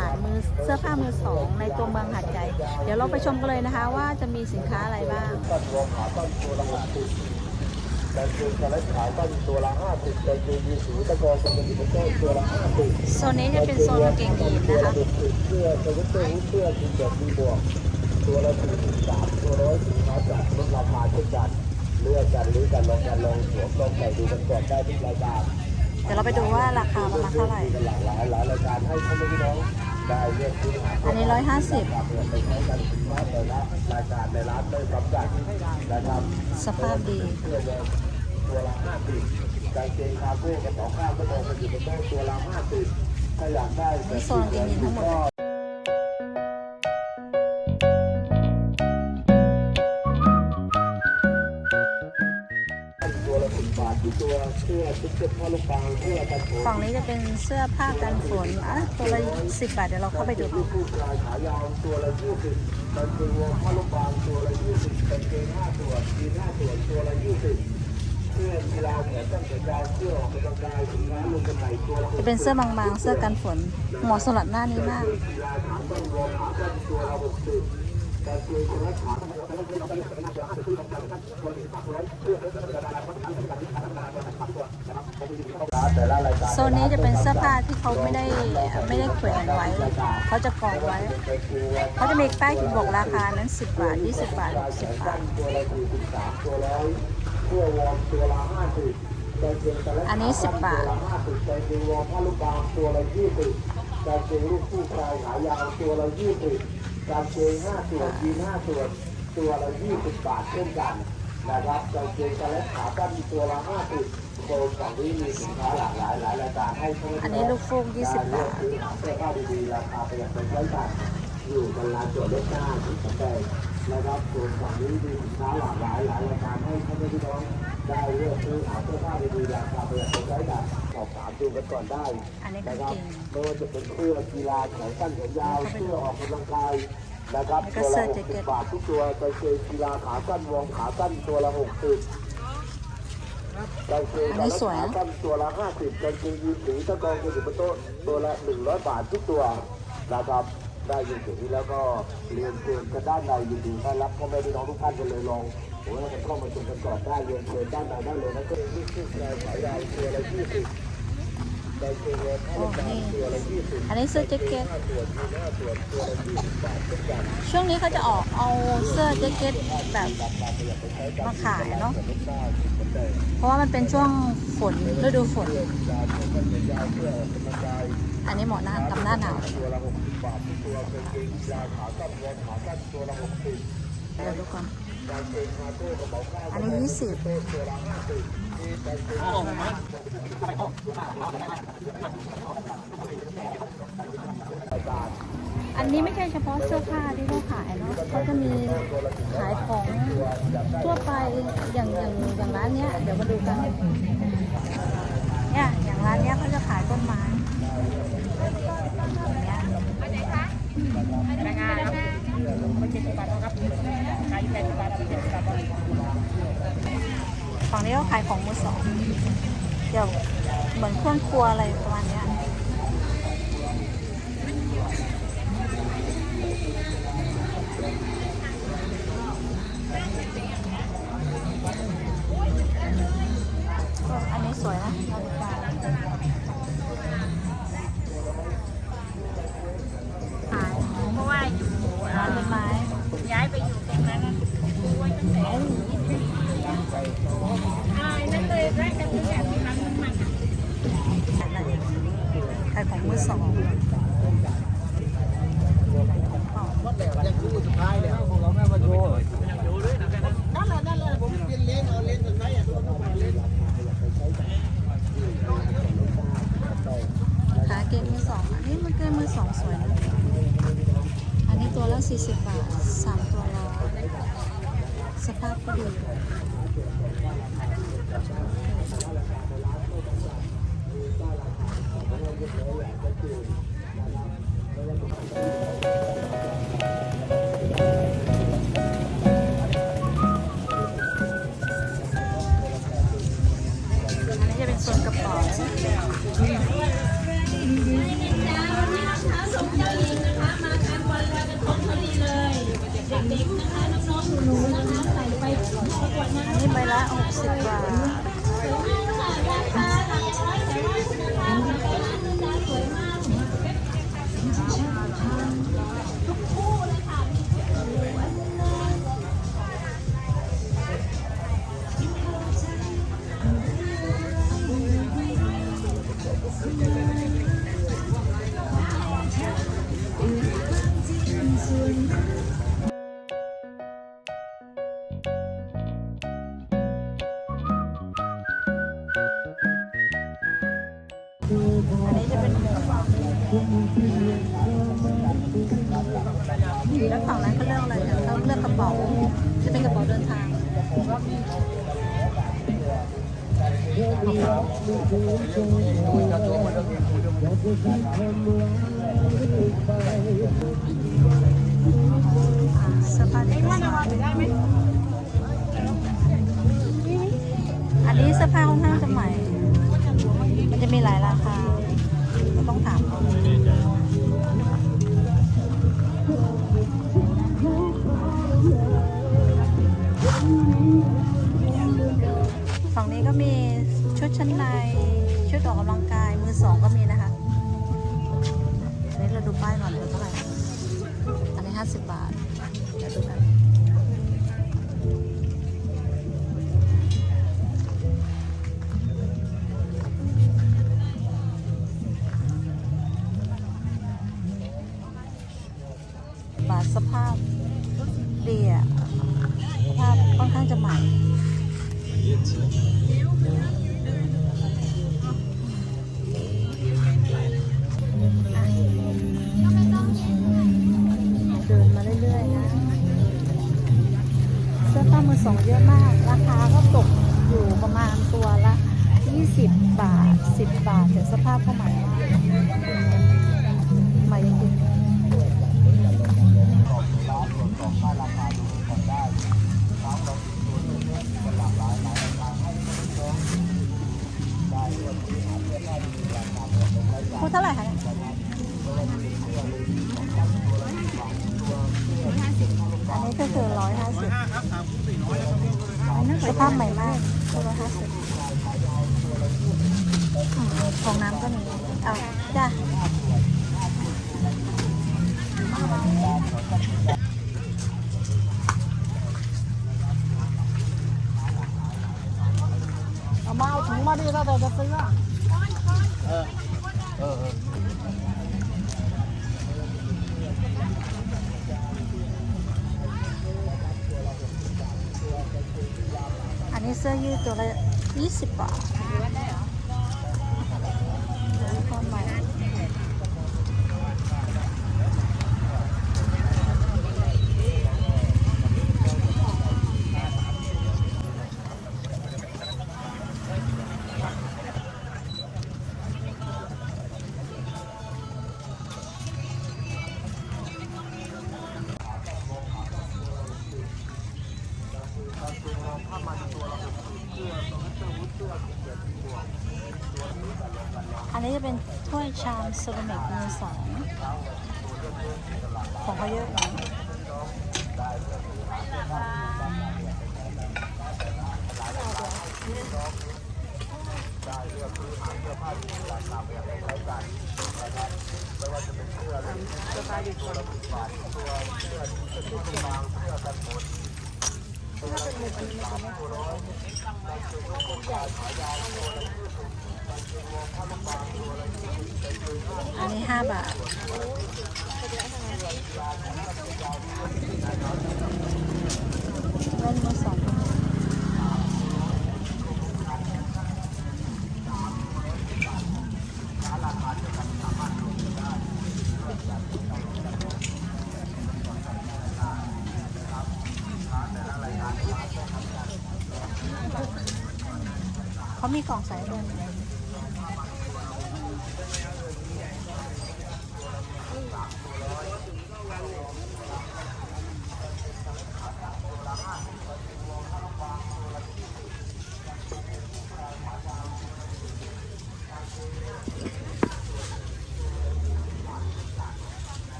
ลาดมือเสื้อผ้ามือสองในตัวเมืองหัดใหญ่เดี๋ยวเราไปชมกันเลยนะคะ ว่าจะมีสินค้าอะไรบ้างต้นรวมขาต้นตัวละหกสิบแต่เกงสได์ขายต้นตัวละห้าสิบแต่เกงยีสีตะกอนเป็นกระต้นตัวละห้าสิบโซนนี้จะเป็นโซนกางเกงยีนนะคะเสื้อสวิตเตอร์ฮู้ดเสื้อทีเด็ดมีบวกตัวละสี่สิบสามตัวร้อยสินค้าจัดลดราคาเช่นกันเลือกกันหรือกันลองกันลองสวมลองใส่ดูกันก่อนได้ทุกรายการเดี๋ยวเราไปดูว่าราคาประมาณเท่าไหร่หลายหลายรายการให้พ่อแม่พี่น้องได้เลื อกซื้อหาอันนี้ร้อยห้าสิบครับเพื่อไปใช้กันสินค้าแต่ละรายการในร้านไม่จำกัดนะครับสภาพดีเสื้อแดงตัวละห้าสิบกางเกงคาร์โก้กระเป๋าข้าวก็บอกกันอยู่บนโต๊ะตัวละห้าสิบถ้าอยากได้นี่โซนกางเกงยีนทั้งหมด ฝั่งนี้จะเป็นเสื้อผ้ากันฝนอะตัวละสิบบาทเดี๋ยวเราเข้าไปดูตัวละยี่สิบเกงวอร์มผ้าลูกปลาตัวละยี่สิบกางเกงห้าตัวยีนห้าตัวละยี่สิบเสื้อกีฬาแขนเสื้อกกำลังกายสินค้าลงกันไหนตัวละจะเป็นเสื้อบางๆ เสื้อกันฝนเหมาะสำหรับหน้านี้มาก โซนนี้จะเป็นเสื้อผ้าที่เขาไม่ได้ไม่ได้แขวนไว้ เขาจะกองไว้ เขาจะมีป้ายบอกราคานั้น 10 บาท 20 บาท 60 บาทตัวละสี่สิบสามตัวร้อยเสื้อวอร์มตัวละห้าสิบกางเกงแต่ละอันนี้ 10 บาทตัวละห้าสิบกางเกงวอร์มผ้าลูกบางตัวละยี่สิบกางเกงลูกผู้ชายขายาวตัวละยี่สิบกางเกงห้าส่วนยีนห้าส่วน ตัวละยี่สิบบาทเช่นกันนะครับกางเกงกระเล็ขาสั้นตัวละห้าสิบโซนฝั่งนี้มีสินค้าหลากหลายหลายรายการให้ท่าอันนี้ลูกฟูก20บาทซื้อหาเสื้อผ้าดีๆราคาประหยัดเป็นร้อยบาทอยู่กันลานจอดรถหน้าที่สแตงนะครับส่วนฝั่งนี้มีสินค้าหลากหลายหลายรายการให้พ่อแม่พี่น้องได้เลือกซื้อหาเสื้อผ้าดีๆราคาประหยัดเป็นร้อยบาทสอบถามดูกันก่อนได้อันนี้นะกางครัเกบงไม่ว่าจะเป็นเสื้อกีฬาแขนสั้นแขนยาวเสื้อออกกำลังกาย นะครับแล้วก็ตัวเสื้ละอหแจ็กคเก็สิตบบาททุกตัวกางเกงกีฬาขาสั้นวอร์มขาสั้นตัวละหกสิบกางเกงอันนี้สวยนะขาสั้นตัวละห้าสิบกางเกงยีนสีตะกองกระสุนโต๊ะตัวละหนึ่งร้อยบาททุกตัวนะครับได้ยินเสียงนี้แล้วก็เรียนเชิญกันด้านในยินดีต้อนรับพ่อแม่พี่น้องทุกท่านกันเลยลองผมว่าจะเข้ามาชมกันก่อนได้เรียนเชิญด้านในได้เลยนะก็เป็นที่ชื่อชายสายยาวตัวละยี่สิบ โอ้ลูกบางนี่ตัวละยี่สิบอันนี้เสื้อแจ็คเก็ตช่นกันช่วงนี้เขาจะออกเอาเสื้อแจ็คเก็ตแบบมาขายเนาะ เพราะว่ามันเป็นช่วงฝนฤดูฝน อันนี้เหมาะหน้ากับหน้าหนาว เลยตัวละหกสิบบาททุกตัวเป็นเกงยาวขาสั้นวอร์มขาสั้นตัวละหกสิบเดี๋ยวดูก่อนกางเกงคาโต้กระเป๋าข้าวอันนี้ยี่สิบตัวละห้าสิบมีกางเกงรายการอันนี้ไม่ใช่เฉพาะเสื้อผ้าที่เขาขายเนาะเขาจะมีขายของทั่วไปอย่างอย่างอย่างร้านเนี้ยเดี๋ยวมาดูกันเนี่ยอย่างร้านเนี้ยเขาจะขายต้นไม้อย่างเงี้ย ฝั่งนี้ก็ขายของมือสองเดี๋ยวเหมือนเครื่องครัวอะไรประมาณเนี้ยอันนี้สวยนะนาฬิกาขายเพราะว่าอยู่ร้านต้นไม้ย้ายไปอยู่ตรงนั้นนะด้วยตั้งแต่าทสามตัวร้อยสภาพก็ดี Thank you. นี้องนนี้ใบละหกสิบบาท แล้วฝั่งนั้นเขาเลือกอะไรกันเขาเลือกกระเป๋าจะเป็นกระเป๋าเดินทางอ่าเสื้อผ้าเด็กสาวอันนี้เสื้อผ้าค่อนข้างจะใหม่ กกำลังกายมือสองก็มีนะคะอันนี้เราดูป้ายก่อนเท่าไหร่อันนี้ห้าสิบบาทเดี๋ยวดูกันบาทสภาพดีอะสภาพค่อนข้างจะใหม่ มือสองเยอะมาก ราคาก็ตกอยู่ประมาณตัวละ 20 บาท 10 บาท แต่สภาพก็ใหม่มากใหม่จริงๆพูเท่าไหร่คะอันนี้ก็คือร้อยห้า สิบสภาพใหม่มากร้อยห้าสิบของน้ำก็มีเอาจ้ะเอามาเอาถุงมาดิถ้าเราจะซื้อ อะอันนี้เสื้อยืดตัวละยี่สิบบาท อันนี้จะเป็นถ้วยชามเซรามิกมือสองของเขาเยอะนะ อันนี้ห้าบาท เล่นมือสองก็มี เขามีกล่องใส่ด้วยอัน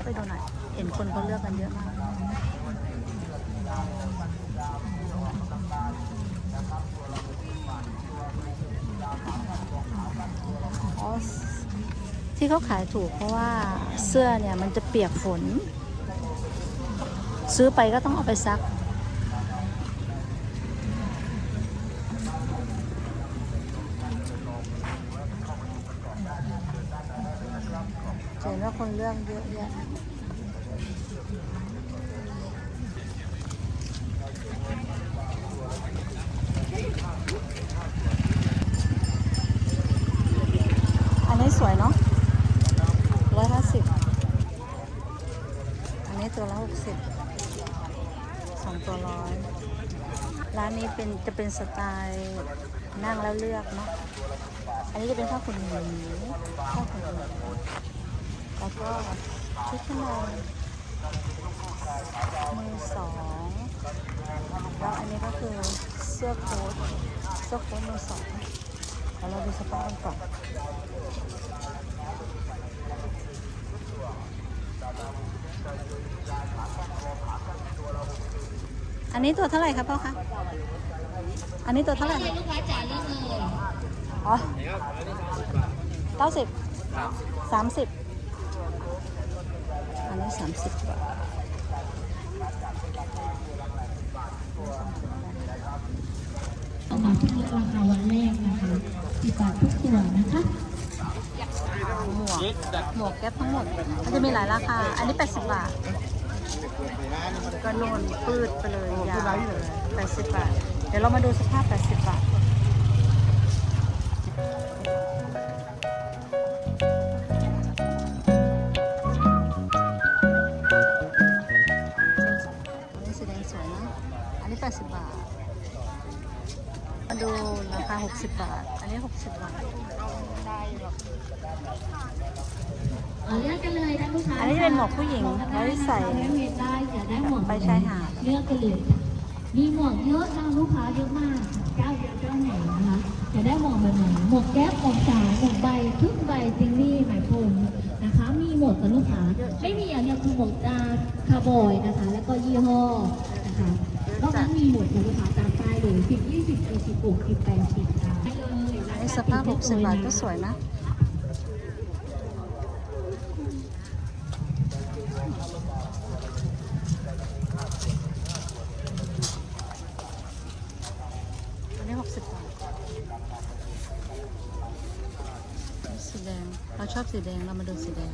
าไปดูหน่อย เห็นคนเขาเลือกกันเยอะมาก ที่เขาขายถูกเพราะว่าเสื้อเนี่ยมันจะเปียกฝน ซื้อไปก็ต้องเอาไปซัก เห็นว่าคนเลือกเยอะแยะอันนี้สวยเนาะร้อยห้าสิบอันนี้ตัวละหกสิบสองตัวร้อยร้านนี้เป็นจะเป็นสไตล์นั่งแล้วเลือกเนาะ อันนี้จะเป็นผ้าขนหนูผ้าขนหนู แล้วก็ชุดชั้นในมือสองแล้วอันนี้ก็คือเสื้อโค้ทเสื้อโค้ทมือสองแล้วเราดูสภาพกันก่อนอันนี้ตัวเท่าไหร่ครับพ่อคะ อันนี้ตัวเท่าไหร่ลูกค้าจ๋าเลือกเลยอ๋อเก้าสิบสามสิบ สามสิบบาทออกมาเพิ่งราคาวันแรกนะคะสิบบาททุกตัวนะคะหมวกหมวกแก๊ปทั้งหมดมันจะมีหลายราคา อันนี้ 80 บาท ก็โนนปืดไปเลยยาวเลย80 บาท เดี๋ยวเรามาดูสภาพ 80 บาท 60 บาท อันนี้ 60 บาท เอาเลือกกันเลยนะลูกค้าอันนี้เป็นหมวกผู้หญิงไว้ใส่แวะเวียนได้จะได้หมวกไปชายหาด เลือกกันเลยค่ะมีหมวกเยอะนะลูกค้าเยอะมากเจ้าเดียวเจ้าไหนนะคะจะได้หมวกแบบไหนหมวกแก๊ปหมวกสาวหมวกใบทุกใบจิงลี่ไหมพรมนะคะ มีหมดกับลูกค้าไม่มีอย่างเดียวคือหมวกตาคาร์บอยนะคะ แล้วก็ยี่ห้อนะคะนอกนั้นมีหมดกับลูกค้าตามป้ายเลยสิบยี่สิบสี่สิบหกสิบแปดสิบ สภาพ 60 บาทก็สวยนะ อันนี้ 60 บาท สีแดง เราชอบสีแดง เรามาดูสีแดง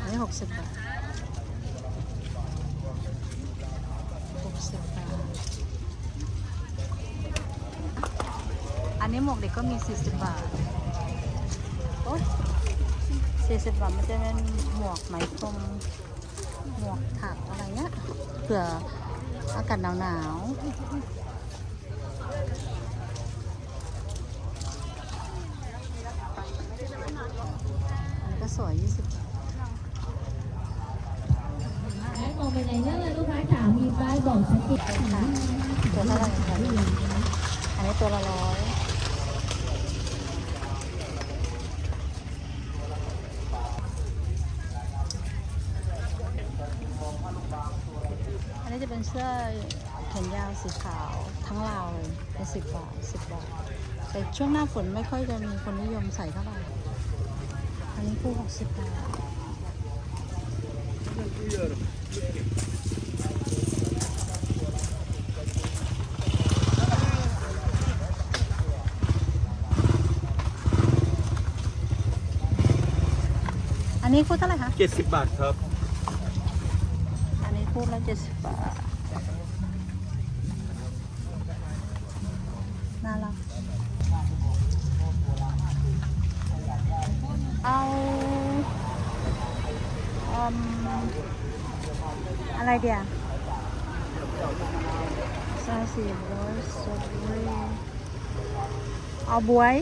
อันนี้ 60 บาท 60 บาท อันนี้ หมวกเด็กก็มี 40 บาท โอ้ย40 บาทมันจะเป็นหมวกไหมพรมหมวกถักอะไรเงี้ยเผื่ออากาศหนาวๆอันนี้ก็สวย 20 บาทมองไปไหนเลือกเลยลูกค้าจ๋ามีป้ายบอกชัดเจนค่ะตัวเท่าไหร่คะอันนี้ตัวละร้อย อันนี้จะเป็นเสื้อแขนยาวสีขาวทั้งราวเลยเป็นสิบบาทสิบบาท แต่ช่วงหน้าฝนไม่ค่อยจะมีคนนิยมใส่เท่าไหร่ อันนี้คู่หกสิบบาทอันนี้คู่เท่าไหร่คะเจ็ดสิบบาทครับ อันนี้คู่ละเจ็ดสิบบาท น่ารัก เอา อมอะไรเดียวซาสีบอยสตรอเบอรี่เอาบวย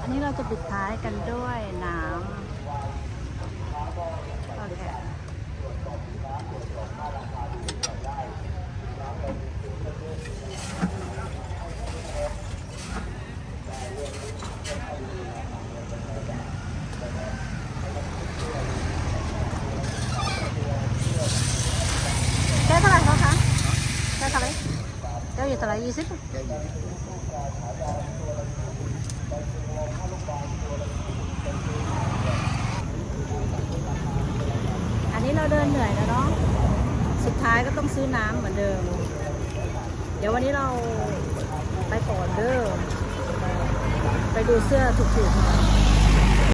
อันนี้เราจะปิดท้ายกันด้วยน้ำ โอเค แก้เท่าไหร่คะแก้เท่าไหร่แก้วอยู่เท่าไหร่ยี่สิบอันนี้เราเดินเหนื่อยแล้วเนาะ สุดท้ายก็ต้องซื้อน้ำเหมือนเดิม เดี๋ยววันนี้เราไปก่อนเด้อ ไปดูเสื้อถูกๆ